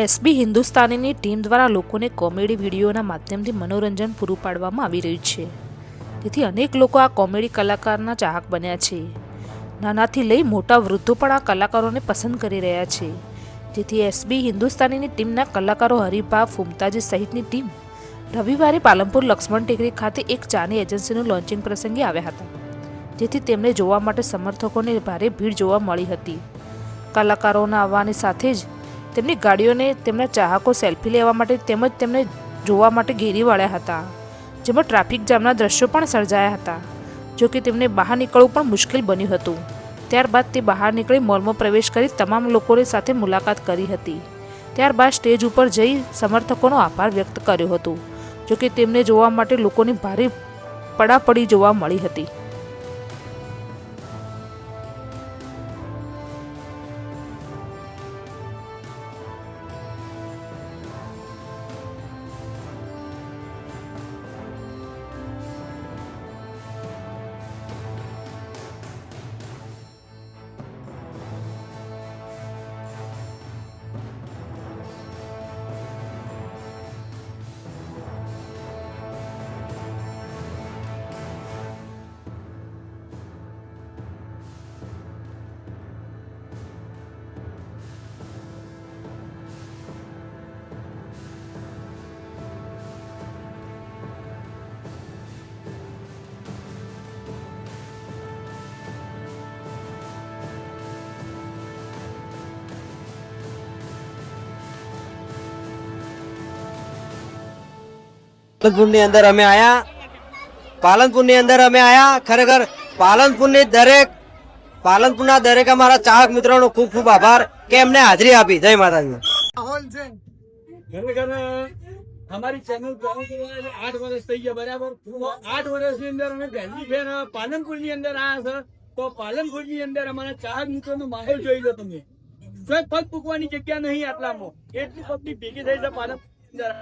SB હિન્દુસ્તાનીની team દ્વારા લોકોને comedy વિડીયોના માધ્યમથી મનોરંજન પૂરું પાડવામાં આવી રહ્યું છે. તેથી અનેક લોકો આ કોમેડી કલાકારના ચાહક બન્યા છે. નાનાથી લઈ મોટા વૃદ્ધો પણ આ કલાકારોને પસંદ કરી રહ્યા છે. જેથી એસબી હિન્દુસ્તાનીની ટીમના કલાકારો હરિભા ફુમતાજી સહિતની ટીમ રવિવારે પાલનપુર લક્ષ્મણ ટેકરી ખાતે એક ચાની એજન્સીનું લોન્ચિંગ પ્રસંગે આવ્યા હતા. જેથી તેમને જોવા માટે સમર્થકોને ભારે ભીડ જોવા મળી હતી. કલાકારોના આવવાની સાથે જ તેમની ગાડીઓને તેમના ચાહકો સેલ્ફી લેવા માટે તેમજ તેમને જોવા માટે ઘેરી વળ્યા હતા, જેમાં ટ્રાફિક જામના દ્રશ્યો પણ સર્જાયા હતા. જો કે તેમને બહાર નીકળવું પણ મુશ્કેલ બન્યું હતું. ત્યારબાદ તે બહાર નીકળી મોલમાં પ્રવેશ કરી તમામ લોકોની સાથે મુલાકાત કરી હતી. ત્યારબાદ સ્ટેજ ઉપર જઈ સમર્થકોનો આભાર વ્યક્ત કર્યો હતો જો કે તેમને જોવા માટે લોકોની ભારે પડાપડી જોવા મળી હતી. પાલનપુરની અંદર અમે આયા. પાલનપુરની અંદર અમે આયા. ખરેખર પાલનપુરની દરેક, પાલનપુરના દરેક અમારા ચાહક મિત્રોનો ખૂબ ખૂબ આભાર કે એમને હાજરી આપી. જય માતાજી. અમારી ચેનલ આઠ વર્ષ થઈ ગયા, બરાબર? આઠ વર્ષની અંદર અમે પહેલી ફેર પાલનપુરની અંદર આયા છે. તો પાલનપુરની અંદર અમારા ચાહક મિત્રોનો માહોલ જોઈ લો તમે. કોઈ પગ મૂકવાની જગ્યા નહીં આટલામાં. એટલી પગની ભેગી થઈ છે પાલનપુરની અંદર.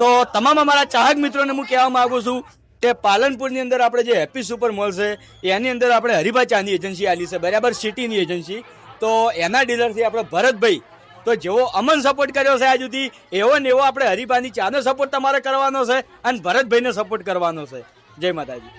તો તમામ અમારા ચાહક મિત્રોને હું કહેવા માંગુ છું કે પાલનપુરની અંદર આપણે જે હેપી સુપર મોલ છે, એની અંદર આપણે હરિભા ચાંદી એજન્સી આલી છે, બરાબર સિટીની એજન્સી. તો એના ડીલરથી આપણે ભરતભાઈ, તો જેવો અમન સપોર્ટ કર્યો છે આજ સુધી, એવો ને એવો આપણે હરિભાની ચાનો સપોર્ટ તમારે કરવાનો છે અને ભરતભાઈને સપોર્ટ કરવાનો છે. જય માતાજી.